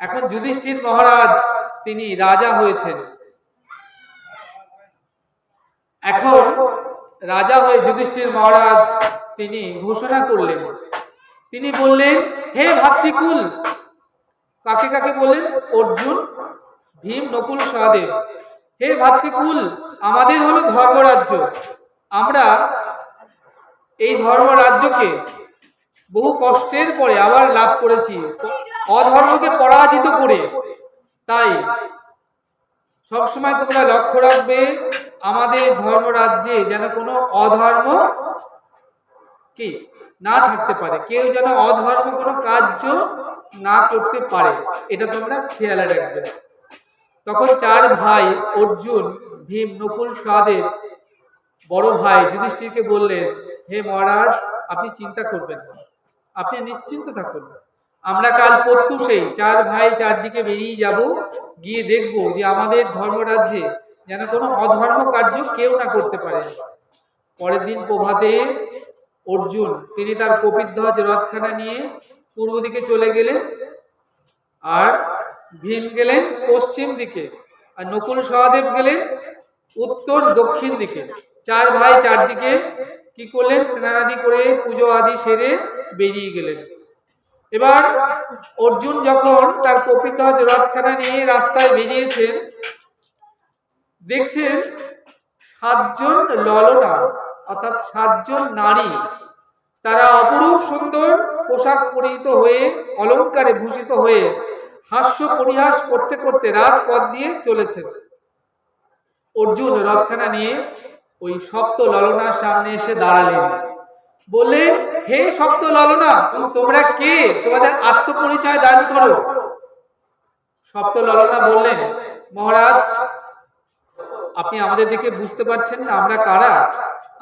এখন যুধিষ্ঠির মহারাজ, তিনি রাজা হয়েছেন। এখন রাজা হয়ে যুধিষ্ঠির মহারাজ, তিনি ঘোষণা করলেন। তিনি বললেন, হে ভাতৃকুল! কাকে কাকে বললেন? অর্জুন, ভীম, নকুল, সহদেব। হে ভাতৃকুল, আমাদের হলো ধর্মরাজ্য। আমরা এই ধর্মরাজ্যকে বহু কষ্টের পরে আবার লাভ করেছি, অধর্মকে পরাজিত করে। তাই সবসময় তোমরা লক্ষ্য রাখবে, আমাদের ধর্মরাজ্যে যেন কোনো অধর্ম কি না থাকতে পারে। কেউ যেন অধর্ম কোনো কার্য না করতে পারে, এটা তোমরা খেয়াল রাখবে। তখন চার ভাই, অর্জুন, ভীম, নকুল সহদেব বড় ভাই যুধিষ্ঠিরকে বললেন, হে মহারাজ, আপনি চিন্তা করবেন না। আপনি নিশ্চিন্ত থাকুন। আমরা কাল প্রত্যুষেই চার ভাই চারদিকে বেরিয়ে যাব, গিয়ে দেখব যে আমাদের ধর্মরাজ্যে যেন কোনো অধর্ম কার্য কেউ না করতে পারে। পরের দিন প্রভাতে অর্জুন, তিনি তার কপিধ্বজ রথখানা নিয়ে পূর্ব দিকে চলে গেলেন আর ভীম গেলেন পশ্চিম দিকে আর নকুল সহদেব গেলেন উত্তর দক্ষিণ দিকে। চার ভাই চারদিকে কি করলেন? স্নানাদি করে পুজো আদি সেরে বেরিয়ে গেলেন। এবার অর্জুন যখন তার কপিধ্বজ রথখানা নিয়ে রাস্তায় বেরিয়েছেন, দেখছেন সাতজন ললনা, অর্থাৎ সাতজন নারী, তারা অপরূপ সুন্দর পোশাক পরিহিত হয়ে, অলঙ্কারে ভূষিত হয়ে হাস্য পরিহাস করতে করতে রাজপথ দিয়ে চলেছেন। অর্জুন রথখানা নিয়ে ওই সপ্ত ললনার সামনে এসে দাঁড়ালেন। বললে, হে সপ্ত ললনা তোমরা কে? তোমাদের আত্মপরিচয় দান করো। সপ্ত ললনা বললেন, মহারাজ, আপনি আমাদের দিকে বুঝতে পারছেন না, আমরা কারা?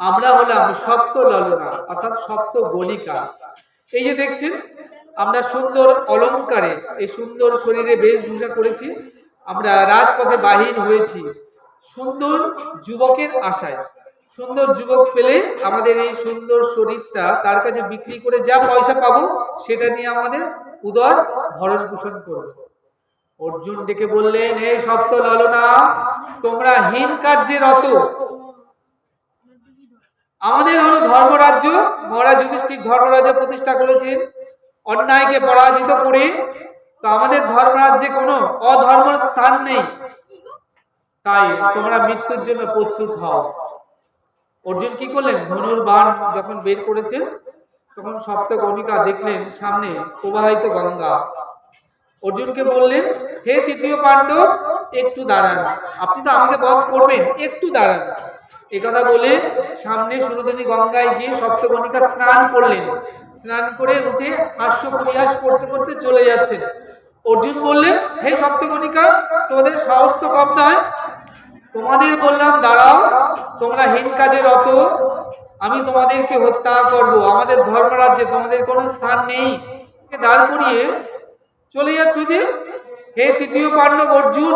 আমরা হলাম সপ্ত ললনা, অর্থাৎ সপ্ত গণিকা। এই যে দেখছেন, আমরা সুন্দর অলঙ্কারে, এই সুন্দর শরীরে বেশভূষা করেছি, আমরা রাজপথে বাহির হয়েছি। সুন্দর যুবকের আশায়। সুন্দর যুবক পেলে আমাদের এই সুন্দর শরীরটা, তার কাছে বিক্রি করে যা পয়সা পাবো, সেটা নিয়ে আমাদের উদর ভরণ পোষণ করব অর্জুন ডেকে বললেন হে সপ্ত ললনা, তোমরা হীন কার্যে রত আমাদের হলো ধর্মরাজ্য, মহারাজ যুধিষ্ঠির ধর্মরাজ্য প্রতিষ্ঠা করেছেন, অন্যায়কে পরাজিত করে। তো আমাদের ধর্মরাজ্যে কোনো অধর্মের স্থান নেই। তাই তোমরা মৃত্যুর জন্য প্রস্তুত হও। অর্জুন কি করলেন? ধনুর বাণ যখন বের করেছেন তখন সপ্ত গণিকা দেখলেন সামনে প্রবাহিত গঙ্গা। অর্জুনকে বললেন, হে তৃতীয় পাণ্ডব, একটু দাঁড়ান। আপনি তো আমাকে বধ করবেন, একটু দাঁড়ান। এ কথা বলে সামনে সুরধনী গঙ্গায় গিয়ে সপ্তগণিকা স্নান করলেন। স্নান করে উঠে হাস্য পরিহাস করতে করতে চলে যাচ্ছেন। অর্জুন বললেন, হে সপ্তগণিকা তোমাদের সাহস তো কম নয়। তোমাদের বললাম, দাঁড়াও, তোমরা হীন কাজে রত। আমি তোমাদেরকে হত্যা করব। আমাদের ধর্মরাজ্যে তোমাদের কোনো স্থান নেই। দাঁড় করিয়ে চলে যাচ্ছ যে? হে তৃতীয় পাণ্ডব অর্জুন,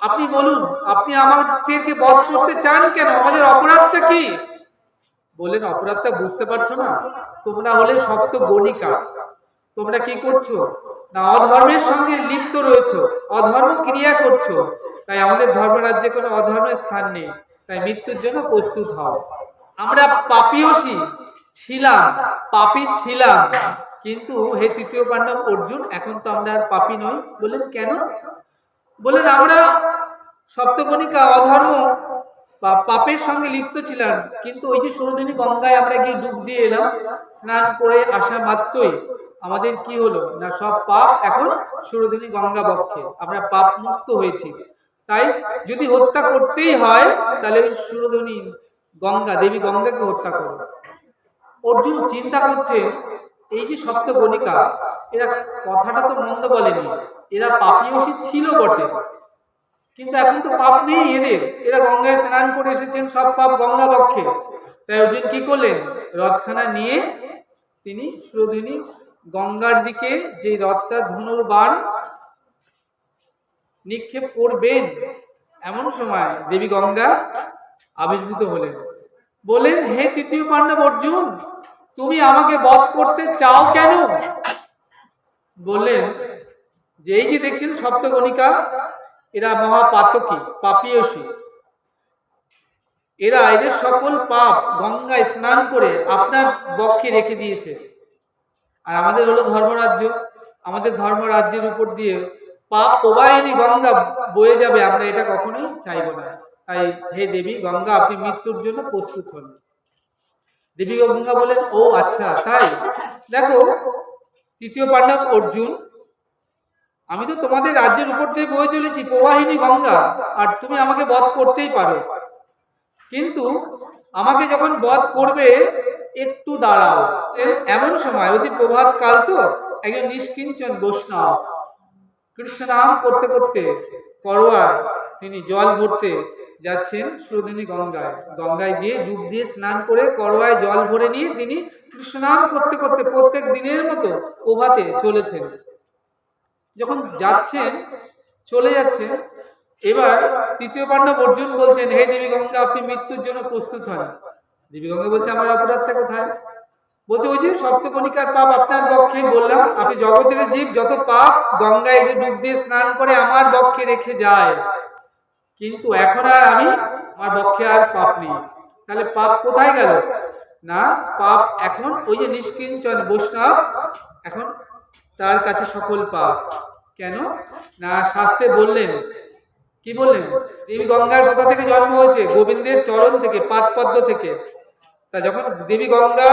আপনি বলুন, আপনি আমাদেরকে বধ করতে চান কেন? আমাদের অপরাধটা কি? বললেন, অপরাধটা বুঝতে পারছ না। তোমরা হলে সপ্ত গণিকা তোমরা কি করছ? না, অধর্মের সঙ্গে লিপ্ত রয়েছো, অধর্ম ক্রিয়া করছ। তাই আমাদের ধর্মরাজ্যে কোনো অধর্মের স্থান নেই, তাই মৃত্যুর জন্য প্রস্তুত হও। আমরা পাপিয়সী ছিলাম, পাপি ছিলাম, কিন্তু হে তৃতীয় পাণ্ডব অর্জুন, এখন তো আমরা আর পাপি নই। বললেন, কেন? বললেন, আমরা সপ্তকণিকা অধর্ম বা পাপের সঙ্গে লিপ্ত ছিলাম, কিন্তু ওই যে সুরদিনী গঙ্গায় আমরা গিয়ে ডুব দিয়ে এলাম, স্নান করে আসা মাত্রই আমাদের কি হলো? না, সব পাপ এখন সুরদিনী গঙ্গা বক্ষে। আমরা পাপ মুক্ত হয়েছি। তাই যদি হত্যা করতেই হয়, তাহলে সুরধনী গঙ্গা, দেবী গঙ্গাকে হত্যা করো। অর্জুন চিন্তা করছে, এই যে সপ্ত গণিকা এরা কথাটা তো মন্দ বলেনি। এরা পাপিয়সী ছিল বটে। কিন্তু এখন তো পাপ নেই এদের। এরা গঙ্গায় স্নান করে এসেছেন, সব পাপ গঙ্গা পক্ষে তাই অর্জুন কি করলেন? রথখানা নিয়ে তিনি সুরধিনী গঙ্গার দিকে যে রথটা ধনুর নিক্ষেপ করবেন, এমন সময় দেবী গঙ্গা আবির্ভূত হলেন। বলেন হে তৃতীয় পাণ্ডব অর্জুন, তুমি আমাকে বধ করতে চাও কেন? বললেন, যে এই যে দেখছেন সপ্তগণিকা এরা মহাপাতকী, পাপিয়সী। এরা এদের সকল পাপ গঙ্গায় স্নান করে আপনার বক্ষে রেখে দিয়েছে। আর আমাদের হলো ধর্মরাজ্য। আমাদের ধর্মরাজ্যের উপর দিয়ে পাপ প্রবাহিনী গঙ্গা বয়ে যাবে আমরা এটা কখনোই চাইব না। তাই হে দেবী, গঙ্গা, আপনি মৃত্যুর জন্য প্রস্তুত হন। দেবী গঙ্গা বলেন, ও আচ্ছা তাই? দেখো, তৃতীয় পাণ্ডব অর্জুন, আমি তো তোমাদের রাজ্যের উপর দিয়ে বয়ে চলেছি, প্রবাহিনী গঙ্গা, আর তুমি আমাকে বধ করতেই পারো। কিন্তু আমাকে যখন বধ করবে একটু দাঁড়াও। এমন সময়, অতি প্রভাত কাল তো, একজন নিষ্কিঞ্চন বৈষ্ণব কৃষ্ণ নাম করতে করতে করোয়ায় তিনি জল ভরতে যাচ্ছেন সুরদিনী গঙ্গায়। গঙ্গায় গিয়ে ডুব দিয়ে স্নান করে করোয়ায় জল ভরে নিয়ে তিনি কৃষ্ণনাম করতে করতে প্রত্যেক দিনের মতো প্রভাতে চলেছেন। যখন যাচ্ছেন, চলে যাচ্ছেন, এবার তৃতীয় পাণ্ডব অর্জুন বলছেন, হে দেবী গঙ্গা, আপনি মৃত্যুর জন্য প্রস্তুত হন। গঙ্গা বলছে, আমার অপরাধটা কোথায়? বলছে, ওই যে সপ্তকণিকার পাপ আপনার পক্ষে বললাম, আপনি জগতের জীব যত পাপ গঙ্গায় এসে ডুব দিয়ে স্নান করে আমার বক্ষে রেখে যায়। কিন্তু এখন আর আমি, আমার বক্ষে আর পাপ নেই। তাহলে পাপ কোথায় গেল? না, পাপ এখন ওই যে নিষ্কিঞ্চন বৈষ্ণব, এখন তার কাছে সকল পাপ। কেন? না, শাস্ত্রে বললেন। কি বললেন? দেবী গঙ্গার কোথা থেকে জন্ম হয়েছে, গোবিন্দের চরণ থেকে পাদ পদ্ম থেকে। তা যখন দেবী গঙ্গা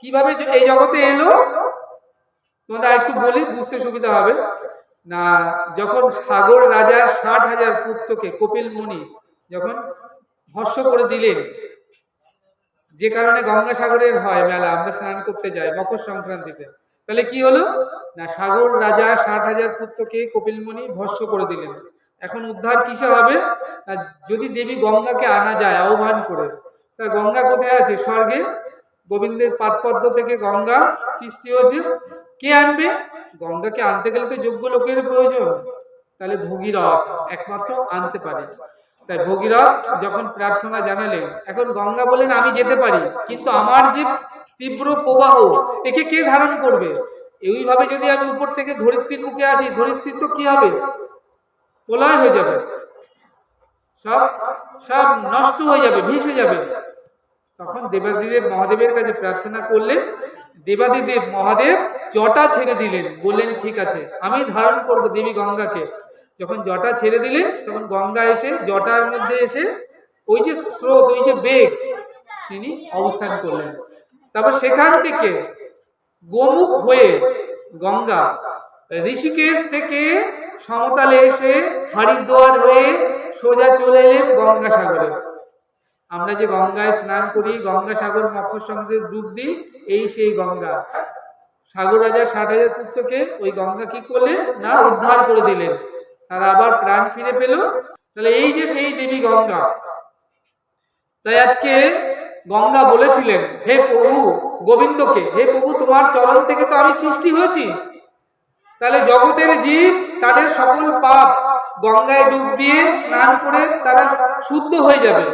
কীভাবে এই জগতে এলো, তোমাদের একটু বলি, বুঝতে সুবিধা হবে। না, যখন সাগর রাজার ষাট হাজার পুত্রকে কপিল মুনি যখন ভস্য করে দিলেন, যে কারণে গঙ্গাসাগরের হয় মেলা, আমরা স্নান করতে যাই মকর সংক্রান্তিতে। তাহলে কি হলো? না, সাগর রাজা ষাট হাজার পুত্রকে কপিলমণি ভস্য করে দিলেন। এখন উদ্ধার কিসে হবে? যদি দেবী গঙ্গাকে আনা যায়, আহ্বান করে। তা গঙ্গা কোথায় আছে? স্বর্গে? গোবিন্দের পাদপদ্ম থেকে গঙ্গা সৃষ্টি হয়েছে। কে আনবে? গঙ্গাকে আনতে গেলে তো যোগ্য লোকের প্রয়োজন। তাহলে ভগীরথ একমাত্র আনতে পারে। তাই ভগীরথ যখন প্রার্থনা জানালেন, এখন গঙ্গা বলেন, আমি যেতে পারি, কিন্তু আমার যে তীব্র প্রবাহ, একে কে ধারণ করবে? এইভাবে যদি আমি উপর থেকে ধরিত্রীর মুখে আসি, ধরিত্রীর তো কি হবে? প্রলয় হয়ে যাবে। সব সব নষ্ট হয়ে যাবে, ভেসে যাবে। তখন দেবাদিদেব মহাদেবের কাছে প্রার্থনা করলেন, দেবাদিদেব মহাদেব জটা ছেড়ে দিলেন, বললেন, ঠিক আছে, আমি ধারণ করব দেবী গঙ্গাকে। যখন জটা ছেড়ে দিলেন, তখন গঙ্গা এসে, জটার মধ্যে এসে ওই যে স্রোত, ওই যে বেগ, তিনি অবস্থান করলেন। তারপর সেখান থেকে গোমুখ হয়ে গঙ্গা ঋষিকেশ থেকে সমতলে এসে হরিদ্বার হয়ে সোজা চলে এলেন গঙ্গাসাগরে। আমরা যে গঙ্গায় স্নান করি, গঙ্গাসাগর মকর সংক্রান্তি ডুব দিই, এই সেই গঙ্গা। সাগর রাজার ষাট হাজার পুত্রকে ওই গঙ্গা কি করলেন? না, উদ্ধার করে দিলেন। তারা আবার প্রাণ ফিরে পেল। তাহলে এই যে সেই দেবী গঙ্গা। তাই আজকে গঙ্গা বলেছিলেন, হে প্রভু গোবিন্দকে, হে প্রভু তোমার চরণ থেকে তো আমি সৃষ্টি হয়েছি। তাহলে জগতের জীব তাদের সকল পাপ গঙ্গায় ডুব দিয়ে স্নান করে তারা শুদ্ধ হয়ে যাবে,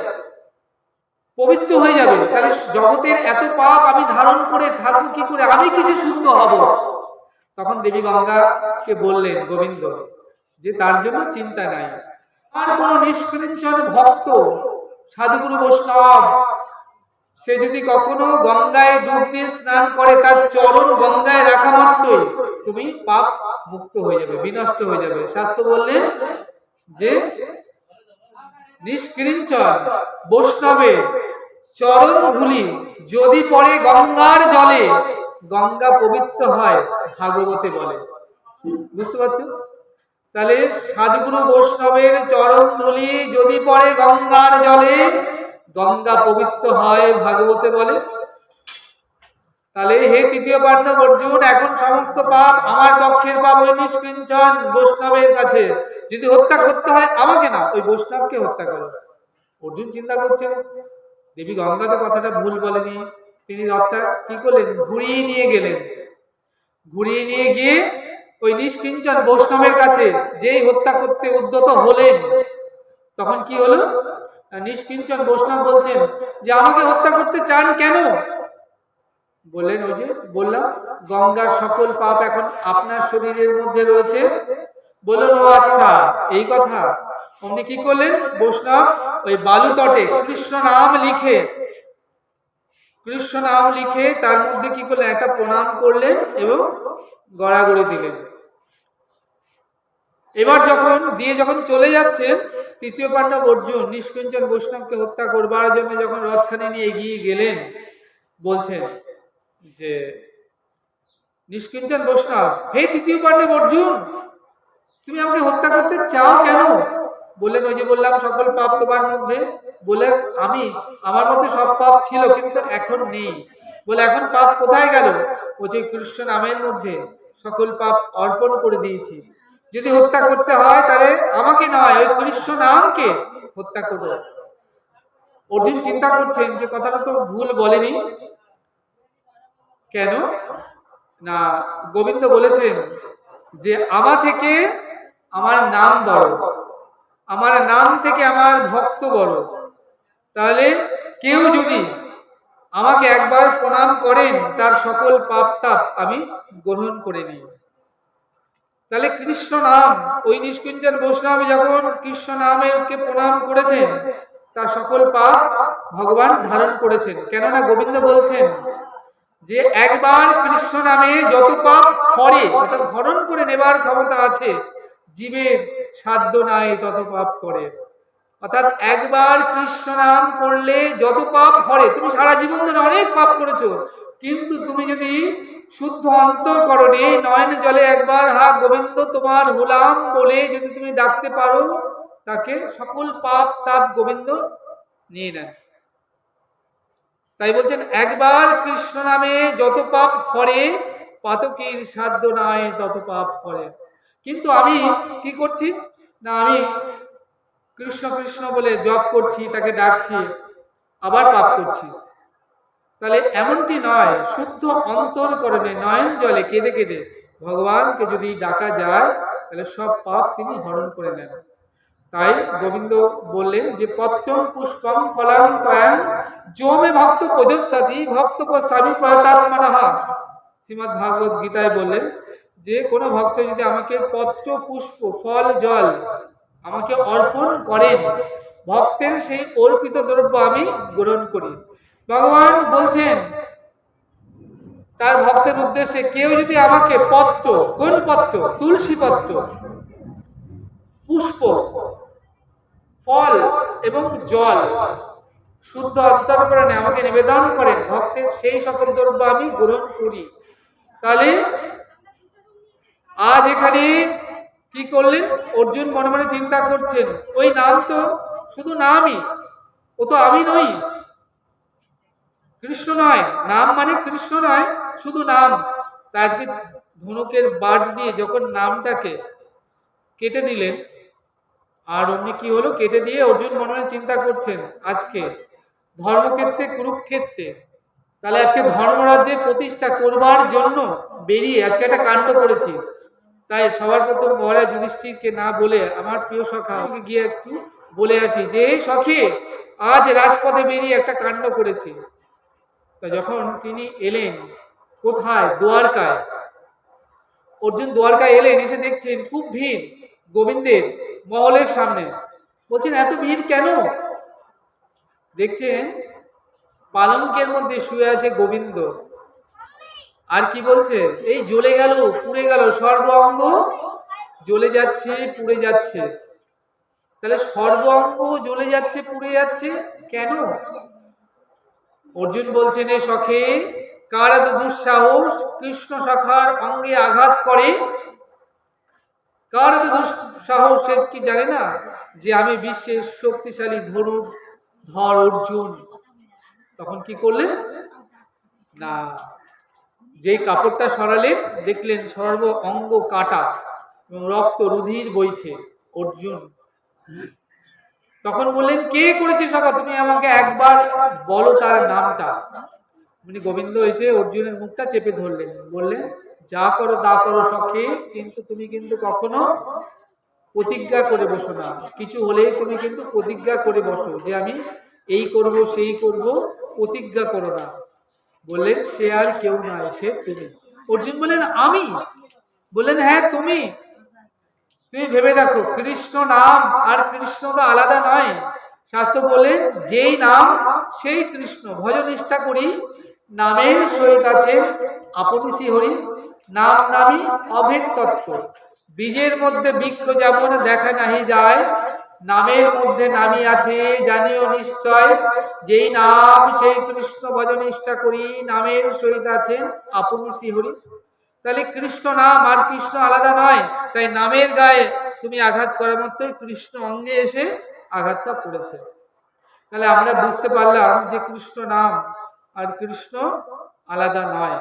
পবিত্র হয়ে যাবে। তাহলে জগতের এত পাপ আমি ধারণ করে থাকব কি করে? আমি কিছু শুদ্ধ হব? তখন দেবী গঙ্গাকে বললেন, গোবিন্দ, যে তার জন্য চিন্তা নাই। আর কোনো নিষ্কৃঞ্চন ভক্ত, সাধুগুরু বৈষ্ণব, সে যদি কখনো গঙ্গায় ডুব দিয়ে স্নান করে, তার চরণ গঙ্গায় রাখা মাত্রই, তুমি পাপ মুক্ত হয়ে যাবে, বিনষ্ট হয়ে যাবে। শাস্ত্র বললেন যে নিষ্কৃঞ্চন বৈষ্ণবের চরণ ধুলি যদি পরে গঙ্গার জলে, গঙ্গা পবিত্র হয়, ভাগবতে বলে। বুঝতে পারছ? তাহলে সাধুগুরু বৈষ্ণবের চরণ ধুলি যদি পরে গঙ্গার জলে, গঙ্গা পবিত্র হয়, ভাগবতে বলে। তাহলে হে তৃতীয় পাণ্ডব অর্জুন, এখন সমস্ত পাপ আমার পক্ষের পাপ, ওই নিষ্কিঞ্চন বৈষ্ণবের কাছে। যদি হত্যা করতে হয় আমাকে না, ওই বৈষ্ণবকে হত্যা করো। অর্জুন চিন্তা করছেন, দেবী গঙ্গা তো কথাটা ভুল বলেনি। তিনি রথটা কি করলেন? ঘুরিয়ে নিয়ে গেলেন। ঘুরিয়ে নিয়ে গিয়ে ওই নিষ্কিঞ্চন বৈষ্ণবের কাছে যেই হত্যা করতে উদ্যত হলেন, তখন কি হলো? নিষ্কিঞ্চন বৈষ্ণব বলছেন যে, আমাকে হত্যা করতে চান কেন? বললেন, ওই যে বললাম, গঙ্গার সকল পাপ এখন আপনার শরীরের মধ্যে রয়েছে। বললেন ও আচ্ছা এই কথা? উনি কি করলেন? বৈষ্ণব ওই বালু তটে, কৃষ্ণ নাম লিখে, কৃষ্ণ নাম লিখে তার মধ্যে কি করলেন? একটা প্রণাম করলেন এবং গড়াগড়ি দিলেন। এবার যখন, দিয়ে যখন চলে যাচ্ছেন, তৃতীয় পাণ্ডব অর্জুন নিষ্কিঞ্চন বৈষ্ণবকে হত্যা করবার জন্য যখন রথখানি নিয়ে এগিয়ে গেলেন, বলছেন যে নিষ্কিঞ্চন বৈষ্ণব, হে তৃতীয় পাণ্ডব অর্জুন, তুমি আমাকে হত্যা করতে চাও কেন? বললেন ওই যে বললাম, সকল পাপ তোমার মধ্যে। বলে, আমি, আমার মধ্যে সব পাপ ছিল, কিন্তু এখন নেই। বলে, এখন পাপ কোথায় গেল? ও যে কৃষ্ণ নামের মধ্যে সকল পাপ অর্পণ করে দিয়েছি। যদি হত্যা করতে হয়, তাহলে আমাকে নয়, ওই কৃষ্ণ নামকে হত্যা করব অর্জুন চিন্তা করছেন যে কথাটা তো ভুল বলেনি। কেন? না, গোবিন্দ বলেছেন যে আমা থেকে আমার নাম বড়। আমার নাম থেকে আমার ভক্ত বড়। তাহলে কেউ যদি আমাকে একবার প্রণাম করেন, তার সকল পাপ তাপ আমি গ্রহণ করে নিই। তাহলে কৃষ্ণ নাম, ওই নিষ্কুঞ্জন বৈষ্ণব যখন কৃষ্ণ নামকে প্রণাম করেছেন, তার সকল পাপ ভগবান ধারণ করেছেন। কেননা গোবিন্দ বলছেন যে একবার কৃষ্ণ নামে যত পাপ হরে অর্থাৎ হরণ করে নেবার ক্ষমতা আছে। জীবের সাধ্য নাই তত পাপ করে। অর্থাৎ একবার কৃষ্ণ নাম করলে যত পাপ হরে, তুমি সারা জীবন ধরে অনেক পাপ করেছ, কিন্তু তুমি যদি শুদ্ধ অন্তরকরণে নয়ন জলে একবার, হা গোবিন্দ তোমার হলাম বলে যদি তুমি ডাকতে পারো, তাকে সকল পাপ তাপ গোবিন্দ নিয়ে নেন তাই বলছেন, একবার কৃষ্ণ নামে যত পাপ হরে পাতকের সাধ্য নাই তত পাপ করে। কিন্তু আমি কি করছি? না, আমি কৃষ্ণ কৃষ্ণ বলে জপ করছি, তাকে ডাকছি, আবার পাপ করছি। তাহলে এমনটি নয়, শুদ্ধ অন্তরকরণে নয়ন জলে কেঁদে কেঁদে ভগবানকে যদি ডাকা যায়, তাহলে সব পাপ তিনি হরণ করে নেন। তাই গোবিন্দ বললেন যে পত্রম পুষ্পম ফলাম ত্রয়াম জমে ভক্ত প্রজস্বাতি ভক্ত স্বামী প্রয়তাত্মনাহা শ্রীমৎ ভাগবত গীতায় বললেন যে কোনো ভক্ত যদি আমাকে পত্র, পুষ্প, ফল, জল আমাকে অর্পণ করেন, ভক্তের সেই অর্পিত দ্রব্য আমি গ্রহণ করি। ভগবান বলছেন, তার ভক্তের উদ্দেশ্যে কেউ যদি আমাকে পত্র কোন পত্র তুলসী পত্র পুষ্প, ফল এবং জল। শুদ্ধ অন্তরকরণে আমাকে নিবেদন করেন, ভক্তের সেই সকল দ্রব্য আমি গ্রহণ করি। তাহলে আজ এখানে কি করলেন? অর্জুন মনে মনে চিন্তা করছেন, ওই নাম তো শুধু নামই, ও তো আমি নই। কৃষ্ণ নয়, নাম মানে কৃষ্ণ নয়, শুধু নাম। তা আজকে ধনুকের বাট দিয়ে যখন নামটাকে কেটে দিলেন আর অমনি কি হলো? কেটে দিয়ে অর্জুন মনে চিন্তা করছেন, আজকে ধর্মক্ষেত্রে, কুরুক্ষেত্রে। তাহলে আজকে ধর্মরাজ্যের প্রতিষ্ঠা করবার জন্য বেরিয়ে আজকে একটা কাণ্ড করেছি। তাই সবার প্রথম মহারাজ যুধিষ্ঠিরকে না বলে আমার প্রিয় সখা গিয়ে একটু বলে আসি যে, এই সখী, আজ রাজপথে বেরিয়ে একটা কাণ্ড করেছি। তা যখন তিনি এলেন, কোথায়? দ্বারকায়। অর্জুন দ্বারকায় এলেন, এসে দেখছেন খুব ভিড়। গোবিন্দের মহলের সামনে। বলছেন, এত ভিড় কেন? দেখছেন, পালঙ্কের মধ্যে শুয়ে আছে গোবিন্দ। আর কি বলছে? এই জ্বলে গেল, পুড়ে গেল সর্ব অঙ্গ জ্বলে যাচ্ছে, পুড়ে যাচ্ছে। তাহলে সর্ব অঙ্গ জ্বলে যাচ্ছে, পুড়ে যাচ্ছে কেন? অর্জুন বলছেন, এ সখে কার এত দুঃসাহস কৃষ্ণ সখার অঙ্গে আঘাত করে কার এত দুঃসাহস সে কি জানে না যে আমি বিশ্বের শক্তিশালী ধরু ধর অর্জুন? তখন কি করলেন? না, যেই কাপড়টা সরালেন, দেখলেন সর্ব অঙ্গ কাটা এবং রক্ত রুধির বইছে অর্জুন। তখন বললেন, কে করেছে সকা তুমি আমাকে একবার বলো তার নামটা। উনি গোবিন্দ এসে অর্জুনের মুখটা চেপে ধরলেন। বললেন যা করো, তা করো সখে, কিন্তু তুমি কিন্তু কখনো প্রতিজ্ঞা করে বসো না। কিছু হলেই তুমি কিন্তু প্রতিজ্ঞা করে বসো যে আমি এই করব, সেই করব, প্রতিজ্ঞা করো না। বললেন, সে আর কেউ নয় সে তুমি। অর্জুন বললেন, আমি? বললেন হ্যাঁ তুমি। তুমি ভেবে দেখো, কৃষ্ণ নাম আর কৃষ্ণ তো আলাদা নয়। শাস্ত্র বলে যেই নাম, সেই কৃষ্ণ। ভজন নিষ্ঠা করি নামের সহিত আছে আপনি শ্রীহরি নাম নামি অভেদ তত্ত্ব। বীজের মধ্যে বৃক্ষ যেমন দেখা নাহি যায়, নামের মধ্যে নামি আছে জানিও নিশ্চয়। যেই নাম সেই কৃষ্ণ ভজন নিষ্ঠা করি, নামের সহিত আছেন আপনি শ্রীহরি তাহলে কৃষ্ণ নাম আর কৃষ্ণ আলাদা নয়, তাই নামের গায়ে তুমি আঘাত করার মতোই কৃষ্ণ অঙ্গে এসে আঘাতটা পড়েছে। তাহলে আমরা বুঝতে পারলাম যে কৃষ্ণ নাম আর কৃষ্ণ আলাদা নয়।